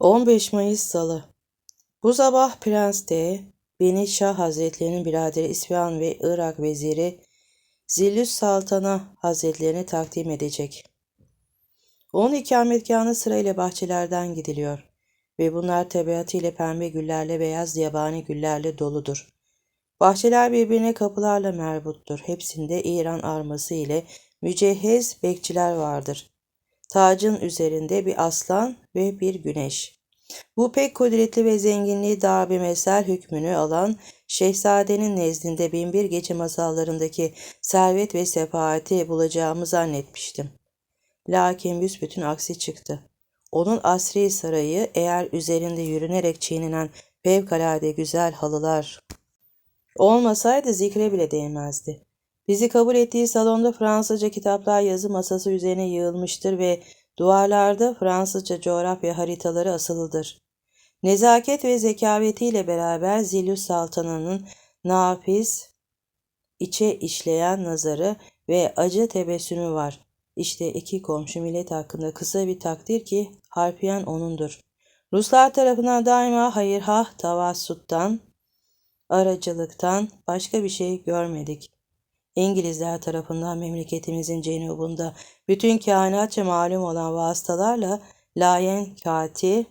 15 Mayıs Salı Bu sabah Prens D, beni Şah Hazretlerinin biraderi İsfahan ve Irak veziri Zillüs Saltan'a Hazretlerine takdim edecek. Onun ikametgahına sırayla bahçelerden gidiliyor ve bunlar tabiatıyla pembe güllerle beyaz yabani güllerle doludur. Bahçeler birbirine kapılarla merbuttur. Hepsinde İran arması ile mücehhez bekçiler vardır. Tacın üzerinde bir aslan ve bir güneş. Bu pek kudretli ve zenginliği daha bir mesel hükmünü alan şehzadenin nezdinde binbir gece masallarındaki servet ve sefaati bulacağımı zannetmiştim. Lakin büsbütün aksi çıktı. Onun asri sarayı eğer üzerinde yürünerek çiğnenen fevkalade güzel halılar olmasaydı zikre bile değmezdi. Bizi kabul ettiği salonda Fransızca kitaplar yazı masası üzerine yığılmıştır ve duvarlarda Fransızca coğrafya haritaları asılıdır. Nezaket ve zekavetiyle beraber Zilüs Saltanı'nın nafiz, içe işleyen nazarı ve acı tebessümü var. İşte iki komşu millet hakkında kısa bir takdir ki harfiyen onundur. Ruslar tarafından daima hayırhah tavassuttan, aracılıktan başka bir şey görmedik. İngilizler tarafından memleketimizin cenubunda bütün kainatça malum olan vasıtalarla layen kati,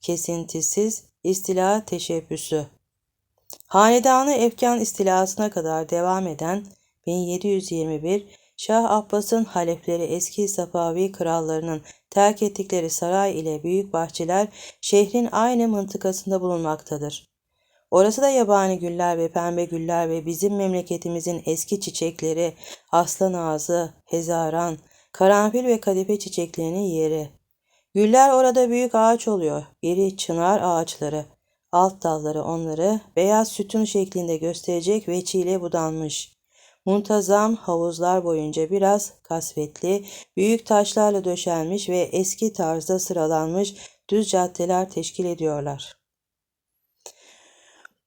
kesintisiz istila teşebbüsü. Hanedanı Efkan istilasına kadar devam eden 1721 Şah Abbas'ın halefleri eski Safavi krallarının terk ettikleri saray ile büyük bahçeler şehrin aynı mıntıkasında bulunmaktadır. Orası da yabani güller ve pembe güller ve bizim memleketimizin eski çiçekleri, aslan ağzı, hezaran, karanfil ve kadife çiçeklerinin yeri. Güller orada büyük ağaç oluyor, iri çınar ağaçları. Alt dalları onları beyaz sütun şeklinde gösterecek veçiyle budanmış. Muntazam havuzlar boyunca biraz kasvetli, büyük taşlarla döşenmiş ve eski tarzda sıralanmış düz caddeler teşkil ediyorlar.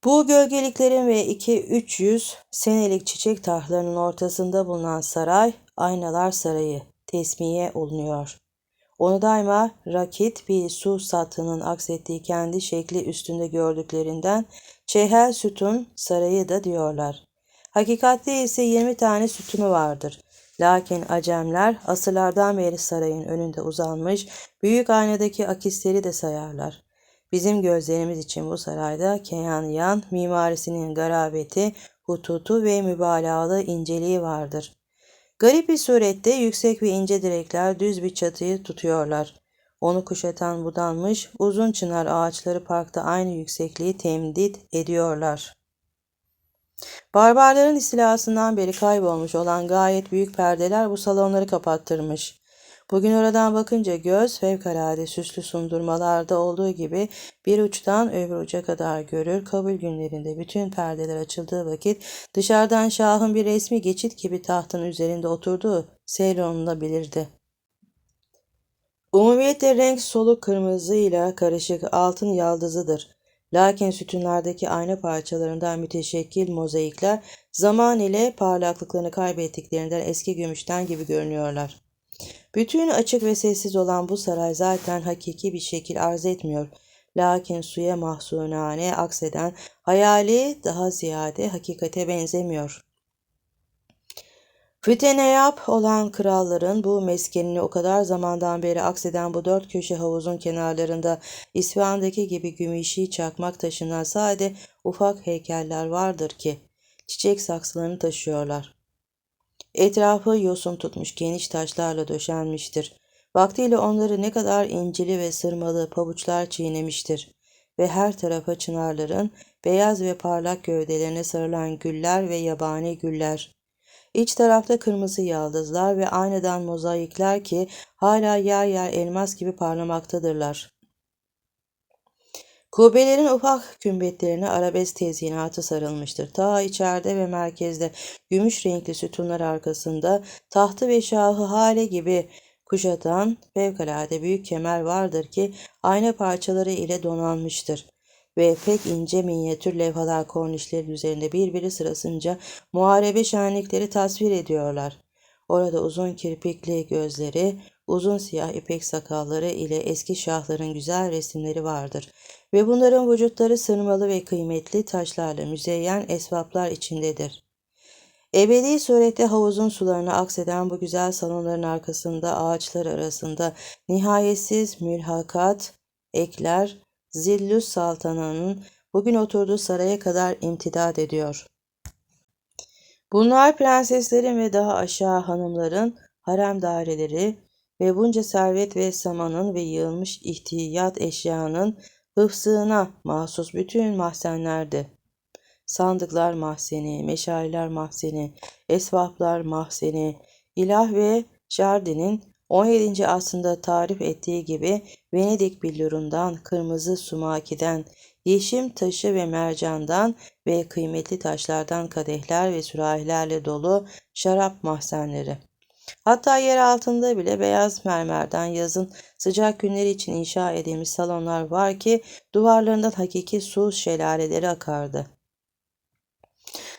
Bu gölgeliklerin ve iki üç yüz senelik çiçek tarhlarının ortasında bulunan saray, Aynalar Sarayı, tesmiye olunuyor. Onu daima rakit bir su satının aksettiği kendi şekli üstünde gördüklerinden Çehel Sütun Sarayı da diyorlar. Hakikatte ise 20 tane sütunu vardır. Lakin acemler asırlardan beri sarayın önünde uzanmış büyük aynadaki akisleri de sayarlar. Bizim gözlerimiz için bu sarayda Keyaniyan mimarisinin garabeti, hututu ve mübalağalı inceliği vardır. Garip bir surette yüksek ve ince direkler düz bir çatıyı tutuyorlar. Onu kuşatan budanmış uzun çınar ağaçları parkta aynı yüksekliği temdit ediyorlar. Barbarların istilasından beri kaybolmuş olan gayet büyük perdeler bu salonları kapattırmış. Bugün oradan bakınca göz fevkalade süslü sundurmalarda olduğu gibi bir uçtan öbür uca kadar görür. Kabul günlerinde bütün perdeler açıldığı vakit dışarıdan şahın bir resmi geçit gibi tahtın üzerinde oturduğu bilirdi. Umumiyetle renk soluk kırmızıyla karışık altın yaldızıdır. Lakin sütunlardaki ayna parçalarından müteşekkil mozaikler zaman ile parlaklıklarını kaybettiklerinden eski gümüşten gibi görünüyorlar. Bütün açık ve sessiz olan bu saray zaten hakiki bir şekil arz etmiyor. Lakin suya mahzunane akseden hayali daha ziyade hakikate benzemiyor. Füteneyap olan kralların bu meskenini o kadar zamandan beri akseden bu dört köşe havuzun kenarlarında İsfahan'daki gibi gümüşi çakmak taşından sade ufak heykeller vardır ki çiçek saksılarını taşıyorlar. Etrafı yosun tutmuş geniş taşlarla döşenmiştir. Vaktiyle onları ne kadar incili ve sırmalı pabuçlar çiğnemiştir. Ve her tarafa çınarların beyaz ve parlak gövdelerine sarılan güller ve yabani güller. İç tarafta kırmızı yaldızlar ve aynadan mozaikler ki hala yer yer elmas gibi parlamaktadırlar. Kubbelerin ufak kümbetlerine arabesk tezyinatı sarılmıştır. Ta içeride ve merkezde gümüş renkli sütunlar arkasında tahtı ve şahı hale gibi kuşatan fevkalade büyük kemer vardır ki ayna parçaları ile donanmıştır ve pek ince minyatür levhalar kornişlerin üzerinde birbiri sırasınca muharebe şenlikleri tasvir ediyorlar. Orada uzun kirpikli gözleri, uzun siyah ipek sakalları ile eski şahların güzel resimleri vardır ve bunların vücutları sırmalı ve kıymetli taşlarla müzeyyen esvaplar içindedir. Ebedi surette havuzun sularına akseden bu güzel salonların arkasında ağaçlar arasında nihayetsiz mülhakat, ekler, Zillüs Saltana'nın bugün oturduğu saraya kadar imtidad ediyor. Bunlar prenseslerin ve daha aşağı hanımların harem daireleri ve bunca servet ve samanın ve yığılmış ihtiyat eşyanın hıfzına mahsus bütün mahzenlerdi. Sandıklar mahzeni, meşaleler mahzeni, esvaplar mahzeni, ilah ve Jardin'in 17. asrında tarif ettiği gibi Venedik billurundan, kırmızı sumakiden, yeşim taşı ve mercandan ve kıymetli taşlardan kadehler ve sürahilerle dolu şarap mahzenleri. Hatta yer altında bile beyaz mermerden yazın sıcak günleri için inşa edilmiş salonlar var ki duvarlarından hakiki su şelaleleri akardı.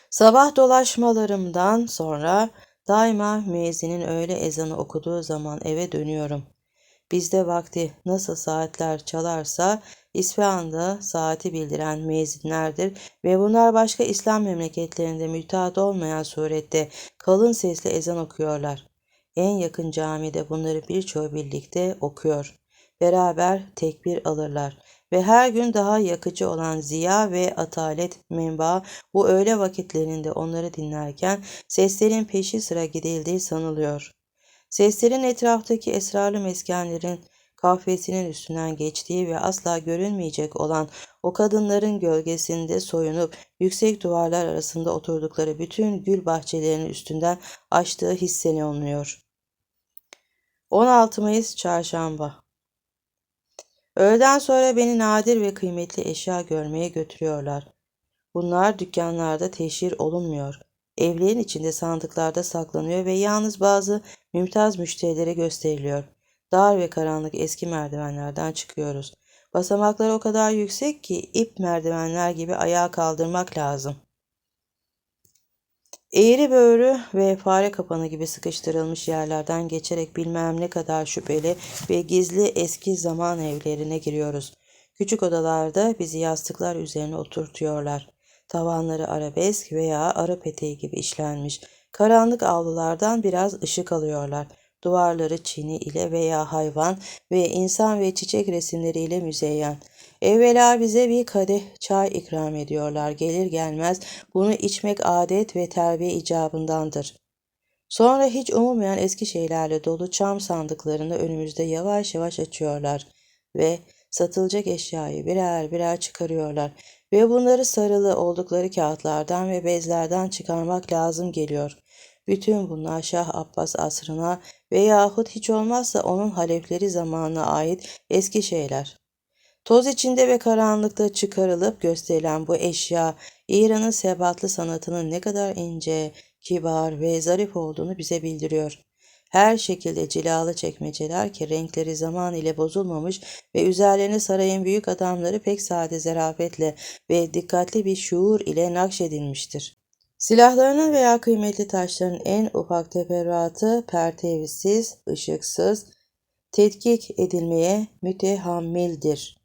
Sabah dolaşmalarımdan sonra daima müezzinin öğle ezanı okuduğu zaman eve dönüyorum. Bizde vakti nasıl saatler çalarsa İsfahan'da saati bildiren müezzinlerdir ve bunlar başka İslam memleketlerinde müteahhit olmayan surette kalın sesle ezan okuyorlar. En yakın camide bunları birçoğu birlikte okuyor. Beraber tekbir alırlar ve her gün daha yakıcı olan ziya ve atalet menba bu öğle vakitlerinde onları dinlerken seslerin peşi sıra gidildiği sanılıyor. Seslerin etraftaki esrarlı meskenlerin kahvesinin üstünden geçtiği ve asla görünmeyecek olan o kadınların gölgesinde soyunup yüksek duvarlar arasında oturdukları bütün gül bahçelerinin üstünden açtığı hisseniyor. 16 Mayıs Çarşamba Öğleden sonra beni nadir ve kıymetli eşya görmeye götürüyorlar. Bunlar dükkanlarda teşhir olunmuyor. Evlerin içinde sandıklarda saklanıyor ve yalnız bazı mümtaz müşterilere gösteriliyor. Dar ve karanlık eski merdivenlerden çıkıyoruz. Basamaklar o kadar yüksek ki ip merdivenler gibi ayağa kaldırmak lazım. Eğri böğrü ve fare kapanı gibi sıkıştırılmış yerlerden geçerek bilmem ne kadar şüpheli ve gizli eski zaman evlerine giriyoruz. Küçük odalarda bizi yastıklar üzerine oturtuyorlar. Tavanları arabesk veya arı eteği gibi işlenmiş. Karanlık avlulardan biraz ışık alıyorlar. Duvarları çini ile veya hayvan ve insan ve çiçek resimleriyle müzeyyen. Evvela bize bir kadeh çay ikram ediyorlar. Gelir gelmez bunu içmek adet ve terbiye icabındandır. Sonra hiç umulmayan eski şeylerle dolu çam sandıklarını önümüzde yavaş yavaş açıyorlar ve satılacak eşyayı birer birer çıkarıyorlar ve bunları sarılı oldukları kağıtlardan ve bezlerden çıkarmak lazım geliyor. Bütün bunlar Şah Abbas asrına veyahut hiç olmazsa onun halefleri zamanına ait eski şeyler. Toz içinde ve karanlıkta çıkarılıp gösterilen bu eşya İran'ın sebatlı sanatının ne kadar ince, kibar ve zarif olduğunu bize bildiriyor. Her şekilde cilalı çekmeceler ki renkleri zaman ile bozulmamış ve üzerlerine sarayın büyük adamları pek sade zarafetle ve dikkatli bir şuur ile nakşedilmiştir. Silahlarının veya kıymetli taşların en ufak teferruatı pertevsiz, ışıksız, tetkik edilmeye mütehammildir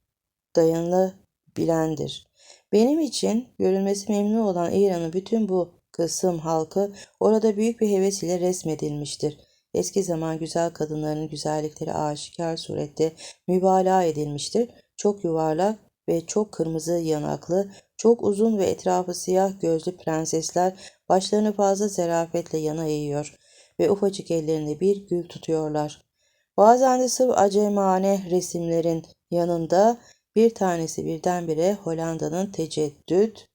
dayanılabilendir. Benim için görülmesi memnun olan İran'ın bütün bu kısım halkı orada büyük bir heves ile resmedilmiştir. Eski zaman güzel kadınların güzellikleri aşikar surette mübalağa edilmiştir. Çok yuvarlak ve çok kırmızı yanaklı, çok uzun ve etrafı siyah gözlü prensesler başlarını fazla zerafetle yana eğiyor ve ufacık ellerinde bir gül tutuyorlar. Bazen de sırf acemane resimlerin yanında bir tanesi birdenbire Hollanda'nın teceddüt,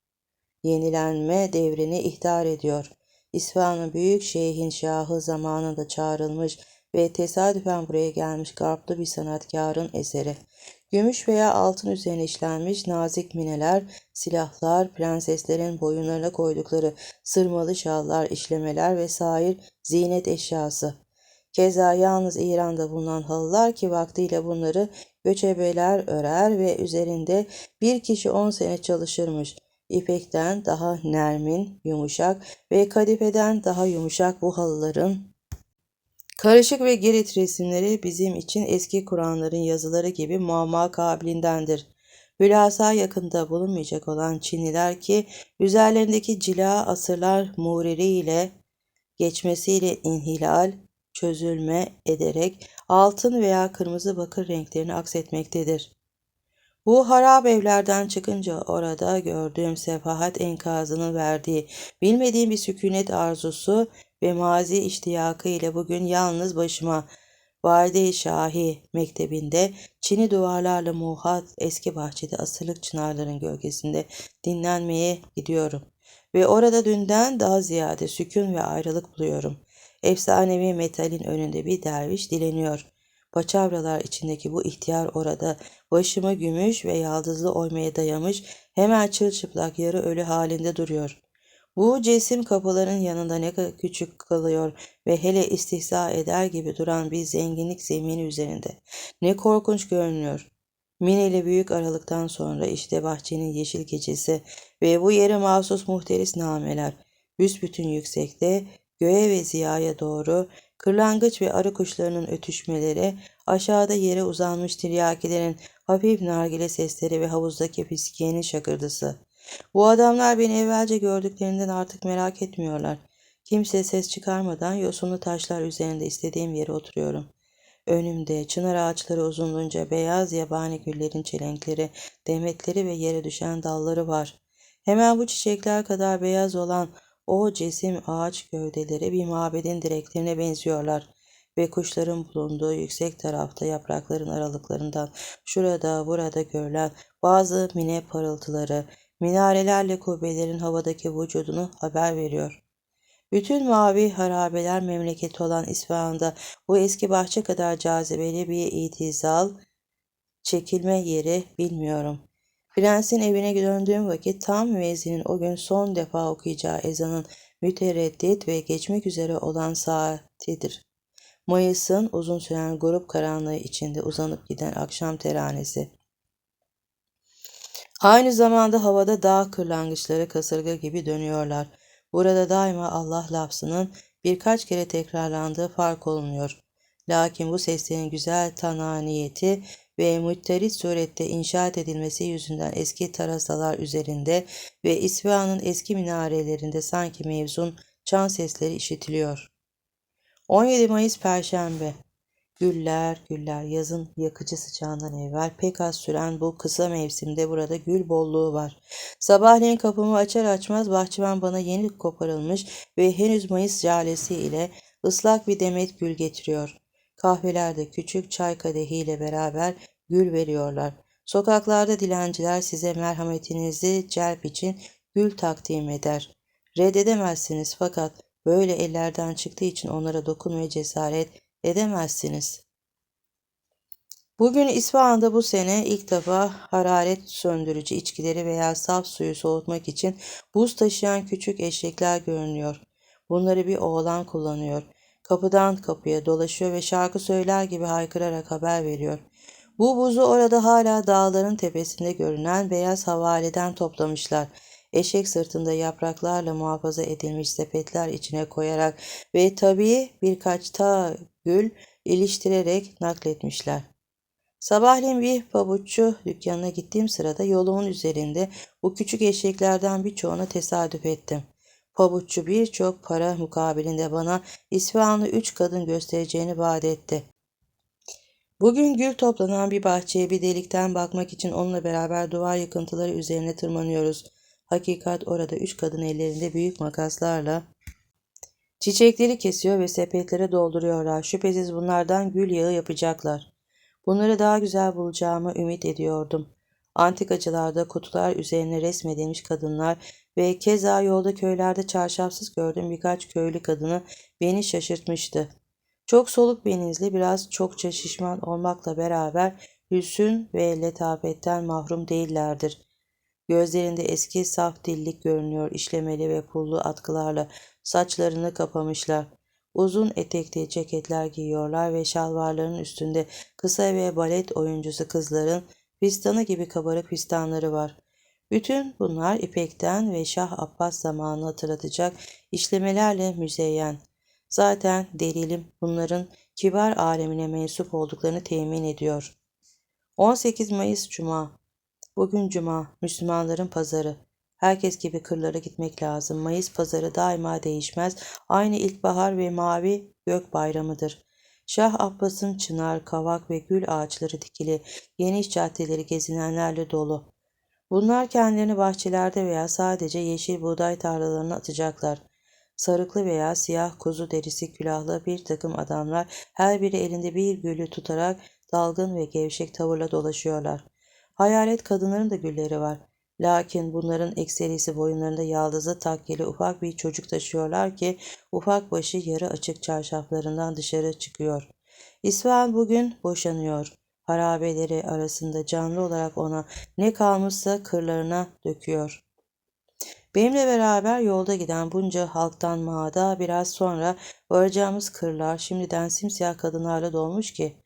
yenilenme devrini ihtar ediyor. İsfahan'ın büyük şeyhin şahı zamanında çağrılmış ve tesadüfen buraya gelmiş garplı bir sanatkarın eseri. Gümüş veya altın üzerine işlenmiş nazik mineler, silahlar, prenseslerin boyunlarına koydukları sırmalı şallar, işlemeler ve sair zinet eşyası. Keza yalnız İran'da bulunan halılar ki vaktiyle bunları göçebeler örer ve üzerinde bir kişi on sene çalışırmış. İpekten daha nermin, yumuşak ve kadifeden daha yumuşak bu halıların Karışık ve Girit resimleri bizim için eski Kur'anların yazıları gibi muamma kabilindendir. Hülasa yakında bulunmayacak olan Çinliler ki üzerlerindeki cila asırlar muğriri ile geçmesiyle inhilal, çözülme ederek altın veya kırmızı bakır renklerini aksetmektedir. Bu harap evlerden çıkınca orada gördüğüm sefahat enkazının verdiği bilmediğim bir sükunet arzusu ve mazi iştiyakı ile bugün yalnız başıma Valide-i Şahi mektebinde çini duvarlarla muhat eski bahçede asırlık çınarların gölgesinde dinlenmeye gidiyorum. Ve orada dünden daha ziyade sükun ve ayrılık buluyorum. Efsanevi metalin önünde bir derviş dileniyor. Paçavralar içindeki bu ihtiyar orada başımı gümüş ve yaldızlı oymaya dayamış hemen çırçıplak yarı ölü halinde duruyor. Bu cesim kapıların yanında ne kadar küçük kalıyor ve hele istihza eder gibi duran bir zenginlik zemini üzerinde. Ne korkunç görünüyor. Mineli büyük aralıktan sonra işte bahçenin yeşil gecesi ve bu yere mahsus muhteris nameler, büsbütün yüksekte, göğe ve ziyaya doğru, kırlangıç ve arı kuşlarının ötüşmeleri, aşağıda yere uzanmış tiryakilerin hafif nargile sesleri ve havuzdaki piskiyenin şakırdısı. Bu adamlar beni evvelce gördüklerinden artık merak etmiyorlar. Kimse ses çıkarmadan yosunlu taşlar üzerinde istediğim yere oturuyorum. Önümde çınar ağaçları uzunluğunca beyaz yabani güllerin çelenkleri, demetleri ve yere düşen dalları var. Hemen bu çiçekler kadar beyaz olan o cesim ağaç gövdeleri bir mabedin direklerine benziyorlar ve kuşların bulunduğu yüksek tarafta yaprakların aralıklarından şurada burada görülen bazı mine parıltıları, minarelerle kubbelerin havadaki vücudunu haber veriyor. Bütün mavi harabeler memleketi olan İsfahan'da bu eski bahçe kadar cazibeli bir itizal, çekilme yeri bilmiyorum. Prensin evine döndüğüm vakit tam müezzinin o gün son defa okuyacağı ezanın mütereddit ve geçmek üzere olan saatidir. Mayıs'ın uzun süren grup karanlığı içinde uzanıp giden akşam teranesi. Aynı zamanda havada dağ kırlangıçları kasırga gibi dönüyorlar. Burada daima Allah lafzının birkaç kere tekrarlandığı fark olunuyor. Lakin bu seslerin güzel tananiyeti ve mütterit surette inşaat edilmesi yüzünden eski tarasalar üzerinde ve İsfahan'ın eski minarelerinde sanki mevzun çan sesleri işitiliyor. 17 Mayıs Perşembe Güller, güller yazın yakıcı sıcağından evvel pek az süren bu kısa mevsimde burada gül bolluğu var. Sabahleyin kapımı açar açmaz bahçıvan bana yeni koparılmış ve henüz Mayıs jalesi ile ıslak bir demet gül getiriyor. Kahvelerde küçük çay kadehiyle beraber gül veriyorlar. Sokaklarda dilenciler size merhametinizi celp için gül takdim eder. Reddedemezsiniz fakat böyle ellerden çıktığı için onlara dokunmaya cesaret edemezsiniz. Bugün İsfahan'da bu sene ilk defa hararet söndürücü içkileri veya saf suyu soğutmak için buz taşıyan küçük eşekler görünüyor. Bunları bir oğlan kullanıyor. Kapıdan kapıya dolaşıyor ve şarkı söyler gibi haykırarak haber veriyor. Bu buzu orada hala dağların tepesinde görünen beyaz havaleden toplamışlar. Eşek sırtında yapraklarla muhafaza edilmiş sepetler içine koyarak ve tabii birkaç ta gül iliştirerek nakletmişler. Sabahleyin bir pabuççu dükkanına gittiğim sırada yolumun üzerinde bu küçük eşeklerden birçoğuna tesadüf ettim. Pabuççu birçok para mukabilinde bana İsfahanlı üç kadın göstereceğini vaat etti. Bugün gül toplanan bir bahçeye bir delikten bakmak için onunla beraber duvar yıkıntıları üzerine tırmanıyoruz. Hakikat orada üç kadın ellerinde büyük makaslarla çiçekleri kesiyor ve sepetlere dolduruyorlar. Şüphesiz bunlardan gül yağı yapacaklar. Bunları daha güzel bulacağımı ümit ediyordum. Antikacılarda kutular üzerine resmedilmiş kadınlar ve keza yolda köylerde çarşafsız gördüğüm birkaç köylü kadını beni şaşırtmıştı. Çok soluk benizli, biraz çokça şişman olmakla beraber hüsün ve letafetten mahrum değillerdir. Gözlerinde eski saf dillik görünüyor, işlemeli ve pullu atkılarla saçlarını kapamışlar. Uzun etekli ceketler giyiyorlar ve şalvarların üstünde kısa ve balet oyuncusu kızların fistanı gibi kabarık fistanları var. Bütün bunlar ipekten ve Şah Abbas zamanını hatırlatacak işlemelerle müzeyyen. Zaten delilim bunların kibar alemine mensup olduklarını temin ediyor. 18 Mayıs Cuma Bugün Cuma, Müslümanların pazarı. Herkes gibi kırlara gitmek lazım. Mayıs pazarı daima değişmez. Aynı ilkbahar ve mavi gök bayramıdır. Şah Abbas'ın çınar, kavak ve gül ağaçları dikili, geniş caddeleri gezinenlerle dolu. Bunlar kendilerini bahçelerde veya sadece yeşil buğday tarlalarına atacaklar. Sarıklı veya siyah kuzu derisi külahlı bir takım adamlar her biri elinde bir gülü tutarak dalgın ve gevşek tavırla dolaşıyorlar. Hayalet kadınların da gülleri var. Lakin bunların ekserisi boyunlarında yaldızlı takkeli ufak bir çocuk taşıyorlar ki ufak başı yarı açık çarşaflarından dışarı çıkıyor. İsfahan bugün boşanıyor. Harabeleri arasında canlı olarak ona ne kalmışsa kırlarına döküyor. Benimle beraber yolda giden bunca halktan mağda biraz sonra varacağımız kırlar şimdiden simsiyah kadınlarla dolmuş ki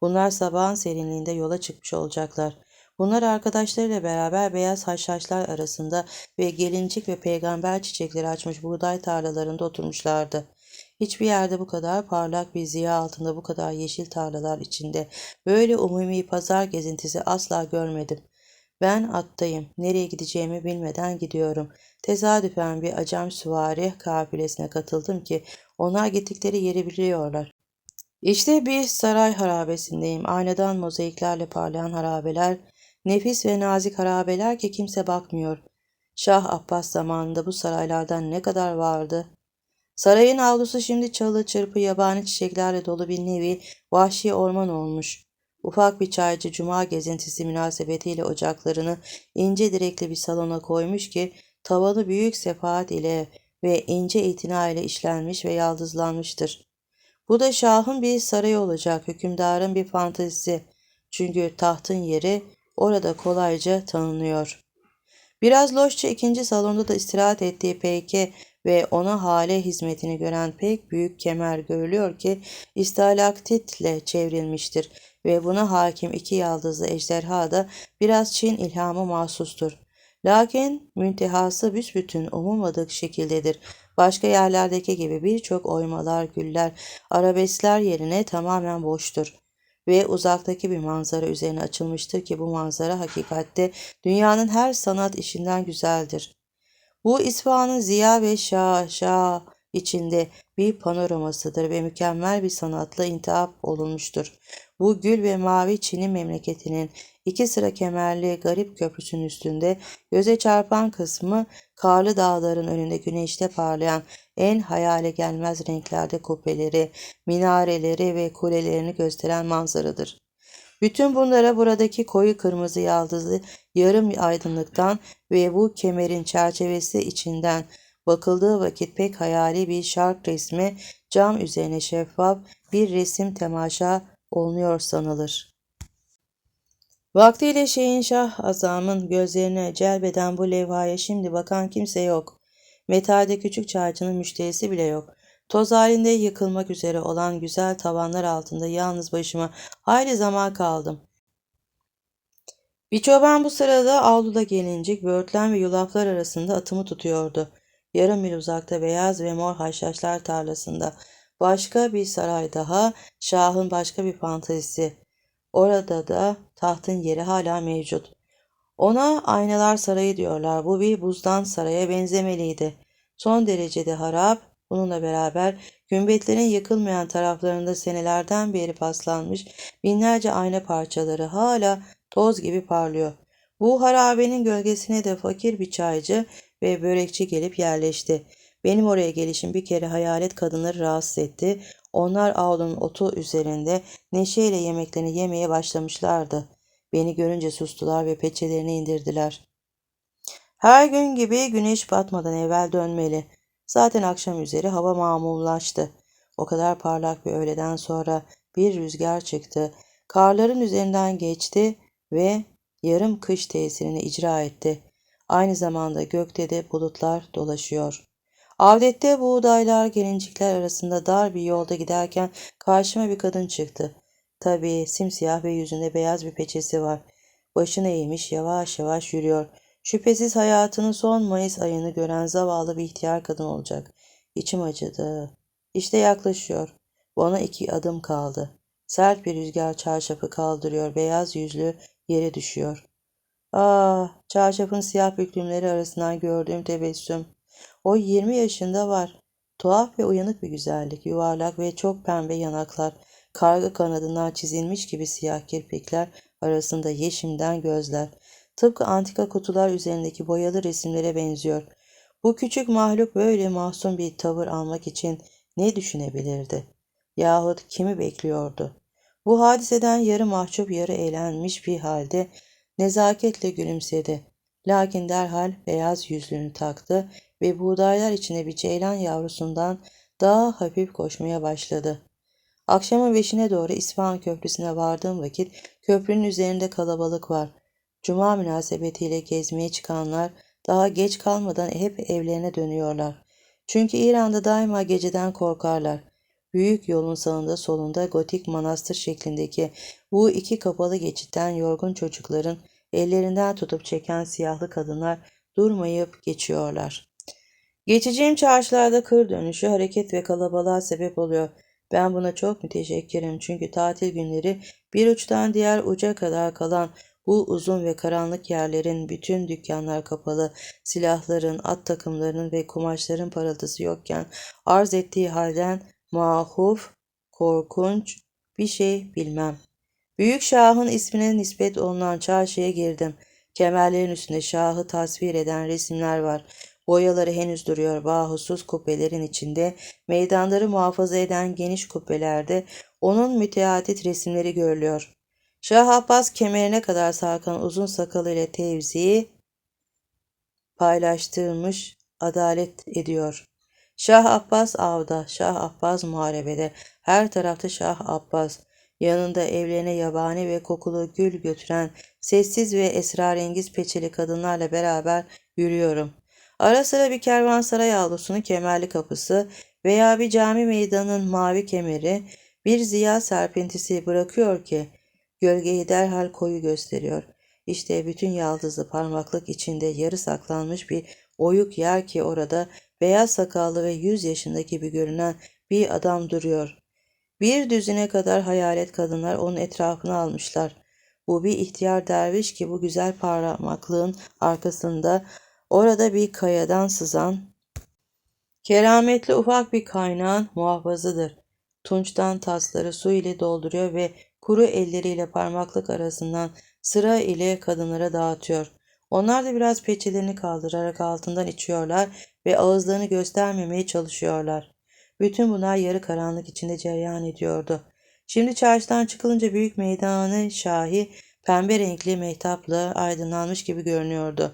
bunlar sabahın serinliğinde yola çıkmış olacaklar. Bunlar arkadaşlarıyla beraber beyaz haşhaşlar arasında ve gelincik ve peygamber çiçekleri açmış buğday tarlalarında oturmuşlardı. Hiçbir yerde bu kadar parlak bir ziya altında bu kadar yeşil tarlalar içinde böyle umumi pazar gezintisi asla görmedim. Ben attayım. Nereye gideceğimi bilmeden gidiyorum. Tesadüfen bir acem süvari kafilesine katıldım ki onlar gittikleri yeri biliyorlar. İşte bir saray harabesindeyim. Aynadan mozaiklerle parlayan harabeler, nefis ve nazik harabeler ki kimse bakmıyor. Şah Abbas zamanında bu saraylardan ne kadar vardı? Sarayın avlusu şimdi çalı çırpı yabani çiçeklerle dolu bir nevi vahşi orman olmuş. Ufak bir çaycı cuma gezintisi münasebetiyle ocaklarını ince direkli bir salona koymuş ki tavanı büyük sefaat ile ve ince itina ile işlenmiş ve yaldızlanmıştır. Bu da şahın bir sarayı olacak, hükümdarın bir fantezisi. Çünkü tahtın yeri orada kolayca tanınıyor. Biraz loşça ikinci salonda da istirahat ettiği peyke ve ona hale hizmetini gören pek büyük kemer görülüyor ki istalaktitle çevrilmiştir ve buna hakim iki yaldızlı ejderha da biraz Çin ilhamı mahsustur. Lakin müntehası büsbütün umulmadık şekildedir. Başka yerlerdeki gibi birçok oymalar, güller, arabeskler yerine tamamen boştur. Ve uzaktaki bir manzara üzerine açılmıştır ki bu manzara hakikatte dünyanın her sanat işinden güzeldir. Bu İsfahan'ın ziya ve şah içinde bir panoramasıdır ve mükemmel bir sanatla intihap olunmuştur. Bu gül ve mavi Çin'in memleketinin iki sıra kemerli garip köprüsünün üstünde göze çarpan kısmı karlı dağların önünde güneşte parlayan en hayale gelmez renklerde kubbeleri, minareleri ve kulelerini gösteren manzaradır. Bütün bunlara buradaki koyu kırmızı yaldızlı yarım aydınlıktan ve bu kemerin çerçevesi içinden bakıldığı vakit pek hayali bir şark resmi cam üzerine şeffaf bir resim temaşa olunuyor sanılır. Vaktiyle Şehinşah Azam'ın gözlerine celbeden bu levhaya şimdi bakan kimse yok. Metalde küçük çarçının müşterisi bile yok. Toz halinde yıkılmak üzere olan güzel tavanlar altında yalnız başıma hayli zaman kaldım. Bir çoban bu sırada avluda gelincik, böğürtlen ve yulaflar arasında atımı tutuyordu. Yarım mil uzakta beyaz ve mor haşhaşlar tarlasında. Başka bir saray daha, şahın başka bir fantezisi. Orada da tahtın yeri hala mevcut. Ona aynalar sarayı diyorlar. Bu bir buzdan saraya benzemeliydi. Son derecede harap, bununla beraber gümbetlerin yıkılmayan taraflarında senelerden beri paslanmış binlerce ayna parçaları hala toz gibi parlıyor. Bu harabenin gölgesine de fakir bir çaycı ve börekçi gelip yerleşti. Benim oraya gelişim bir kere hayalet kadınları rahatsız etti. Onlar avlunun otu üzerinde neşeyle yemeklerini yemeye başlamışlardı. Beni görünce sustular ve peçelerini indirdiler. Her gün gibi güneş batmadan evvel dönmeli. Zaten akşam üzeri hava mamullaştı. O kadar parlak bir öğleden sonra bir rüzgar çıktı. Karların üzerinden geçti ve yarım kış tesirini icra etti. Aynı zamanda gökte de bulutlar dolaşıyor. Avdette buğdaylar gelincikler arasında dar bir yolda giderken karşıma bir kadın çıktı. Tabii simsiyah ve yüzünde beyaz bir peçesi var. Başını eğmiş yavaş yavaş yürüyor. Şüphesiz hayatının son Mayıs ayını gören zavallı bir ihtiyar kadın olacak. İçim acıdı. İşte yaklaşıyor. Ona iki adım kaldı. Sert bir rüzgar çarşafı kaldırıyor. Beyaz yüzlü yere düşüyor. Ah, çarşafın siyah büklümleri arasından gördüğüm tebessüm. O 20 yaşında var. Tuhaf ve uyanık bir güzellik. Yuvarlak ve çok pembe yanaklar. Karga kanadından çizilmiş gibi siyah kirpikler arasında yeşimden gözler. Tıpkı antika kutular üzerindeki boyalı resimlere benziyor. Bu küçük mahluk böyle masum bir tavır almak için ne düşünebilirdi? Yahut kimi bekliyordu? Bu hadiseden yarı mahcup yarı eğlenmiş bir halde nezaketle gülümsedi. Lakin derhal beyaz yüzlüğünü taktı ve buğdaylar içine bir ceylan yavrusundan daha hafif koşmaya başladı. Akşamın beşine doğru İsfahan Köprüsü'ne vardığım vakit köprünün üzerinde kalabalık var. Cuma münasebetiyle gezmeye çıkanlar daha geç kalmadan hep evlerine dönüyorlar. Çünkü İran'da daima geceden korkarlar. Büyük yolun sağında solunda gotik manastır şeklindeki bu iki kapalı geçitten yorgun çocukların ellerinden tutup çeken siyahlı kadınlar durmayıp geçiyorlar. Geçeceğim çarşılarda kır dönüşü, hareket ve kalabalığa sebep oluyor. Ben buna çok müteşekkirim çünkü tatil günleri bir uçtan diğer uca kadar kalan bu uzun ve karanlık yerlerin bütün dükkanlar kapalı, silahların, at takımlarının ve kumaşların parıltısı yokken arz ettiği halden mahuf, korkunç bir şey bilmem. Büyük Şah'ın ismine nispet olunan çarşıya girdim. Kemerlerin üstünde Şah'ı tasvir eden resimler var. Boyaları henüz duruyor. Bahusuz kubbelerin içinde, meydanları muhafaza eden geniş kubbelerde onun müteadit resimleri görülüyor. Şah Abbas kemerine kadar sarkan uzun sakalıyla tevziyi paylaştırmış adalet ediyor. Şah Abbas avda, Şah Abbas muharebede, her tarafta Şah Abbas. Yanında evlerine yabani ve kokulu gül götüren sessiz ve esrarengiz peçeli kadınlarla beraber yürüyorum. Ara sıra bir kervansaray avlusunun kemerli kapısı veya bir cami meydanının mavi kemeri bir ziya serpintisi bırakıyor ki gölgeyi derhal koyu gösteriyor. İşte bütün yaldızlı parmaklık içinde yarı saklanmış bir oyuk yer ki orada beyaz sakallı ve yüz yaşındaki gibi görünen bir adam duruyor. Bir düzine kadar hayalet kadınlar onun etrafını almışlar. Bu bir ihtiyar derviş ki bu güzel parmaklığın arkasında orada bir kayadan sızan kerametli ufak bir kaynağın muhafazıdır. Tunçtan tasları su ile dolduruyor ve kuru elleriyle parmaklık arasından sıra ile kadınlara dağıtıyor. Onlar da biraz peçelerini kaldırarak altından içiyorlar ve ağızlarını göstermemeye çalışıyorlar. Bütün bunlar yarı karanlık içinde cereyan ediyordu. Şimdi çarşıdan çıkılınca büyük meydanı şahi pembe renkli mehtapla aydınlanmış gibi görünüyordu.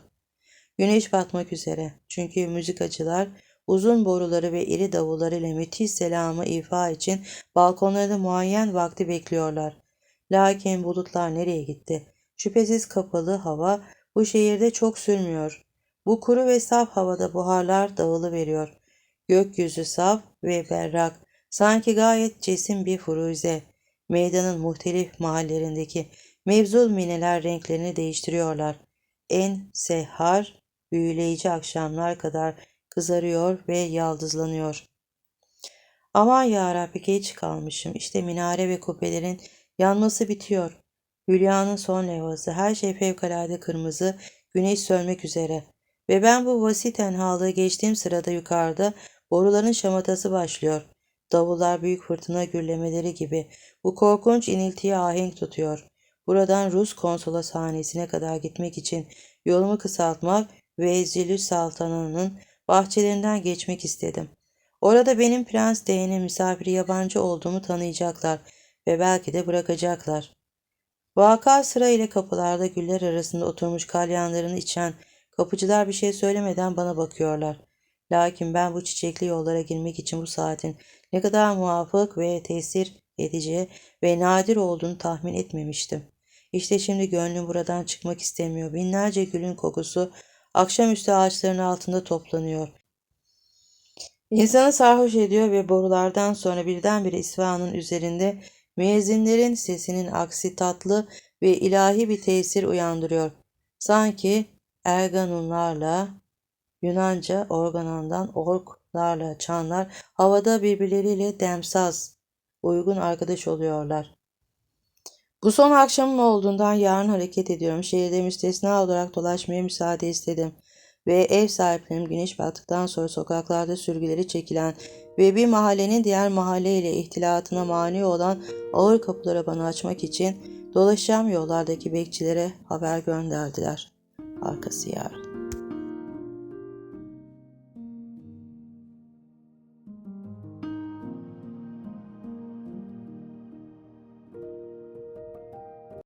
Güneş batmak üzere. Çünkü müzikacılar uzun boruları ve iri davullarıyla müthiş selamı ifa için balkonlarda muayyen vakti bekliyorlar. Lakin bulutlar nereye gitti? Şüphesiz kapalı hava bu şehirde çok sürmüyor. Bu kuru ve saf havada buharlar dağılı veriyor. Gökyüzü saf ve berrak, sanki gayet cesim bir furuze. Meydanın muhtelif mahallerindeki mevzul mineler renklerini değiştiriyorlar. En sehar, büyüleyici akşamlar kadar kızarıyor ve yaldızlanıyor. Aman yarabbi geç kalmışım. İşte minare ve kubbelerin yanması bitiyor. Hülya'nın son levhası, her şey fevkalade kırmızı, güneş sönmek üzere. Ve ben bu vasit tenhalığı geçtiğim sırada yukarıda boruların şamatası başlıyor. Davullar büyük fırtına gürlemeleri gibi bu korkunç iniltiye ahenk tutuyor. Buradan Rus konsola sahnesine kadar gitmek için yolumu kısaltmak ve Zilü Saltanı'nın bahçelerinden geçmek istedim. Orada benim Prens D'nin misafiri yabancı olduğumu tanıyacaklar ve belki de bırakacaklar. Vaka sıra ile kapılarda güller arasında oturmuş kalyanlarını içen kapıcılar bir şey söylemeden bana bakıyorlar. Lakin ben bu çiçekli yollara girmek için bu saatin ne kadar muvafık ve tesir edici ve nadir olduğunu tahmin etmemiştim. İşte şimdi gönlüm buradan çıkmak istemiyor. Binlerce gülün kokusu akşamüstü ağaçların altında toplanıyor. İnsanı sarhoş ediyor ve borulardan sonra birdenbire İsfahan'ın üzerinde müezzinlerin sesinin aksi tatlı ve ilahi bir tesir uyandırıyor. Sanki erganunlarla Yunanca organandan ork çanlarla çanlar havada birbirleriyle demsaz, uygun arkadaş oluyorlar. Bu son akşamım olduğundan yarın hareket ediyorum. Şehirde müstesna olarak dolaşmaya müsaade istedim. Ve ev sahiplerim güneş battıktan sonra sokaklarda sürgüleri çekilen ve bir mahallenin diğer mahalleyle ihtilatına mani olan ağır kapıları bana açmak için dolaşacağım yollardaki bekçilere haber gönderdiler. Arkası yarın.